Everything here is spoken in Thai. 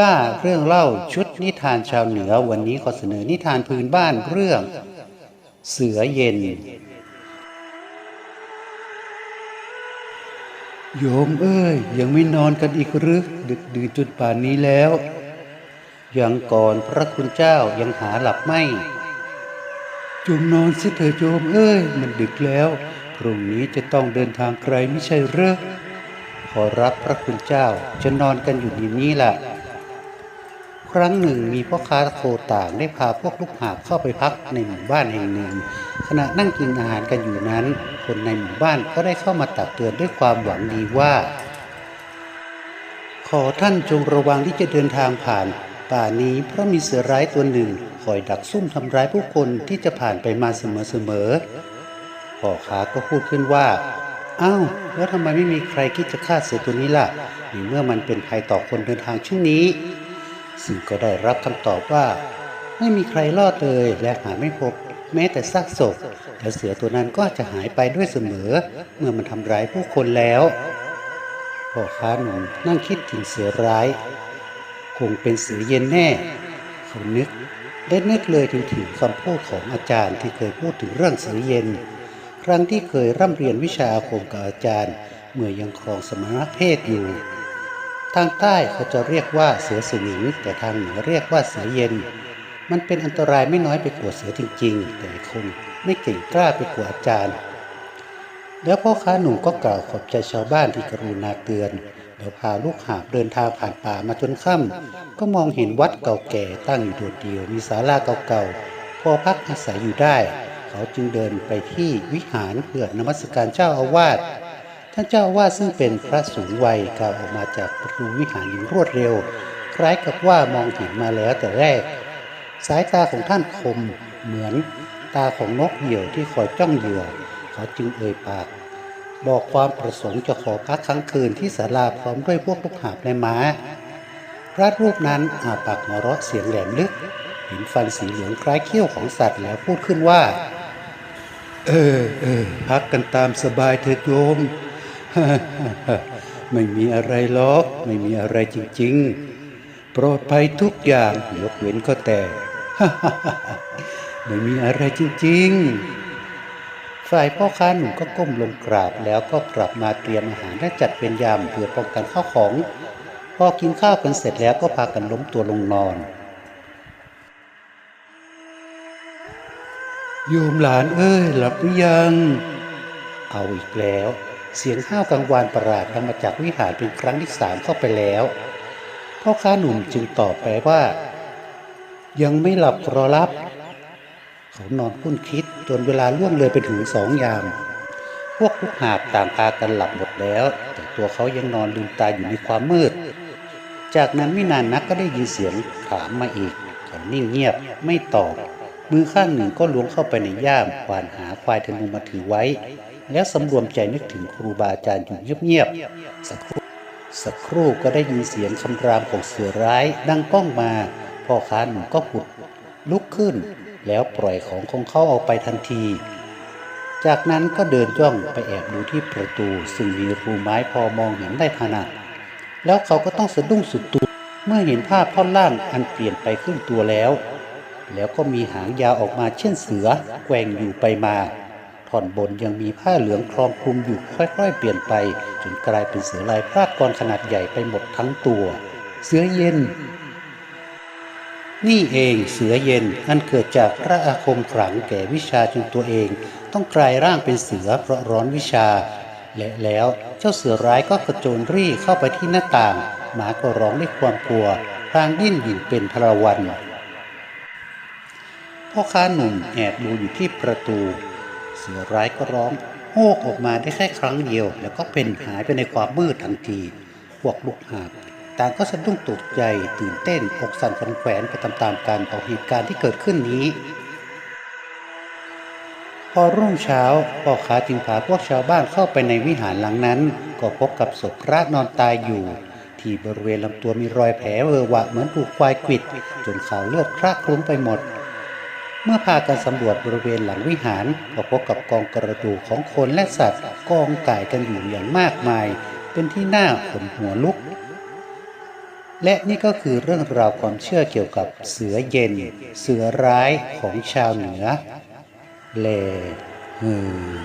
ล่าเรื่องเล่าชุดนิทานชาวเหนือวันนี้ขอเสนอนิทานพื้นบ้านเรื่อง เสือเย็น โยมเอ้ย ยังไม่นอนกันอีกหรือดึกดื่นจนป่านนี้แล้ว ยังก่อนพระคุณเจ้ายังหาหลับไม่จงนอนสิเถิดโยมเอ้ย มันดึกแล้ว พรุ่งนี้จะต้องเดินทางไกลไม่ใช่เหรอขอรับพระคุณเจ้าจะนอนกันอยู่ที่นี้ล่ะ ครั้งหนึ่งมีพ่อค้าโคต่างได้พาพวกลูกหาบเข้าไปพักในหมู่บ้านแห่งหนึ่ง ขณะนั่งกินอาหารกันอยู่นั้น คนในหมู่บ้านก็ได้เข้ามาตักเตือนด้วยความหวังดีว่า ขอท่านจงระวังที่จะเดินทางผ่านป่านี้เพราะมีเสือร้ายตัวหนึ่งคอยดักซุ่มทำร้ายผู้คนที่จะผ่านไปมาเสมอๆพ่อค้าก็พูดขึ้นว่าอ้าวแล้วทำไมไม่มีใครคิดจะฆ่าเสือตัวนี้ล่ะในเมื่อมันเป็นภัยต่อคนเดินทางเช่นนี้ ซึ่งก็ได้รับคำตอบว่า ไม่มีใครรอดเลยและหาไม่พบ แม้แต่ซากศพและเสือตัวนั้นก็จะหายไปด้วยเสมอ เมื่อมันทำร้ายผู้คนแล้วพ่อค้าหนุ่มนั่งคิดถึงเสือร้าย คงเป็นเสือเย็นแน่เขานึกและนึกเลยถึงถึงคำพูดของอาจารย์ที่เคยพูดถึงเรื่องเสือเย็น ครั้งที่เคยร่ำเรียนวิชาอาคมกับอาจารย์ เมื่อยังครองสมณเพศอยู่ ทางใต้เขาจะเรียกว่าเสือสมิงแต่ทางเหนือเรียกว่าเสือเย็น มันเป็นอันตรายไม่น้อยไปกว่าเสือจริง ๆ แต่คงไม่เก่งกล้าไปกว่าอาจารย์ แล้วพ่อค้าหนุ่มก็กล่าวขอบใจชาวบ้านที่กรุณาเตือนแล้วพาลูกหาบเดินทางผ่านป่ามาจนค่ำก็มองเห็นวัดเก่าแก่ตั้งอยู่โดดเดี่ยวมีศาลาเก่าๆพอพักอาศัยอยู่ได้ เขาจึงเดินไปที่วิหารเพื่อนมัสการเจ้าอาวาส ท่านเจ้าอาวาซึ่งเป็นพระสูงวัยกล่าวออกมาจากประตูวิหารอย่างรวดเร็ว คล้ายกับว่ามองเห็นมาแล้วแต่แรก สายตาของท่านคมเหมือนตาของนกเหยี่ยวที่คอยจ้องเหยื่อเขาจึงเอ่ยปาก บอกความประสงค์จะขอพักค้างคืนที่ศาลาพร้อมด้วยพวกลูกหาบและม้า พระรูปนั้นอาปากหัวเราะเสียงแหลมลึก เห็นฟันสีเหลืองคล้ายเขี้ยวของสัตว์แล้วพูดขึ้นว่า เออเออพักกันตามสบายเถิดโยม ไม่มีอะไรหรอกไม่มีอะไรจริงๆปลอดภัยทุกอย่างยกเว้นก็แต่ไม่มีอะไรจริง ๆ ฝ่ายพ่อค้าหนุ่มก็ก้มลงกราบแล้วก็กลับมาเตรียมอาหารและจัดเป็นยามเพื่อป้องกันข้าวของ พอกินข้าวกันเสร็จแล้วก็พากันล้มตัวลงนอนโยมหลานเอ้ยหลับหรือยัง เอาอีกแล้ว เสียงห้าวกังวานประหลาดดังมาจากวิหารเป็นครั้งที่สามเข้าไปแล้วพ่อค้าหนุ่มจึงตอบไปว่า ยังไม่หลับรอรับ เขานอนคุ้นคิดจนเวลาล่วงเลยไปถึงสองยาม พวกลูกหาบต่างพากันหลับหมดแล้ว แต่ตัวเขายังนอนลืมตาอยู่ในความมืด จากนั้นไม่นานนักก็ได้ยินเสียงถามมาอีกเขานิ่งเงียบไม่ตอบ มือข้างหนึ่งก็ล้วงเข้าไปในย่ามควานหาควายธนูมาถือไว้ แล้วสำรวมใจนึกถึงครูบาอาจารย์อยู่เงียบๆสักครู่สักครู่ก็ได้ยินเสียงคำรามของเสือร้ายดังก้องมา พ่อค้าหนุ่มก็ผุดลุกขึ้น แล้วปล่อยของของเขาออกไปทันที จากนั้นก็เดินจ้องไปแอบดูที่ประตู ซึ่งมีรูไม้พอมองเห็นได้ถนัดแล้วเขาก็ต้องสะดุ้งสุดตัวเมื่อเห็นภาพท่อนล่างอันเปลี่ยนไปครึ่งตัวแล้ว แล้วก็มีหางยาวออกมาเช่นเสือแกว่งอยู่ไปมา ท่อนบนยังมีผ้าเหลืองคลองคลุมอยู่ค่อยๆ เปลี่ยนไปจนกลายเป็นเสือลายพรากกรขนาดใหญ่ไปหมดทั้งตัว เสือเย็น นี่เองเสือเย็นอันเกิดจากพระอาคมขลังแก่วิชาจนตัวเอง ต้องกลายร่างเป็นเสือเพราะร้อนวิชา และแล้วเจ้าเสือร้ายก็กระโจนรี่เข้าไปที่หน้าต่าง หมาก็ร้องด้วยความกลัวพลางดิ้นอยู่เป็นพลวันพ่อค้าหนุ่มแอบดูอยู่ที่ประตู เสือร้ายก็ร้องโฮกออกมาได้แค่ครั้งเดียว แล้วก็เป็นหายไปในความมืดทันที พวกลูกหาบต่างก็สะดุ้งตกใจตื่นเต้นอกสั่นขวัญแขวนไปตามๆกันต่อเหตุการณ์ที่เกิดขึ้นนี้ พอรุ่งเช้าพ่อค้าจึงพาพวกชาวบ้านเข้าไปในวิหารหลังนั้น ก็พบกับศพพระนอนตายอยู่ ที่บริเวณลำตัวมีรอยแผลเวอะวะเหมือนถูกควายขิด จนขาวเลือดคราคลุ้งไปหมด เมื่อพากันสำรวจบริเวณหลังวิหารก็พบกับกองกระดูกของคนและสัตว์กองก่ายกันอยู่อย่างมากมาย เป็นที่น่าขนหัวลุก และนี่ก็คือเรื่องราวความเชื่อเกี่ยวกับเสือเย็น เสือร้ายของชาวเหนือแลเฮอ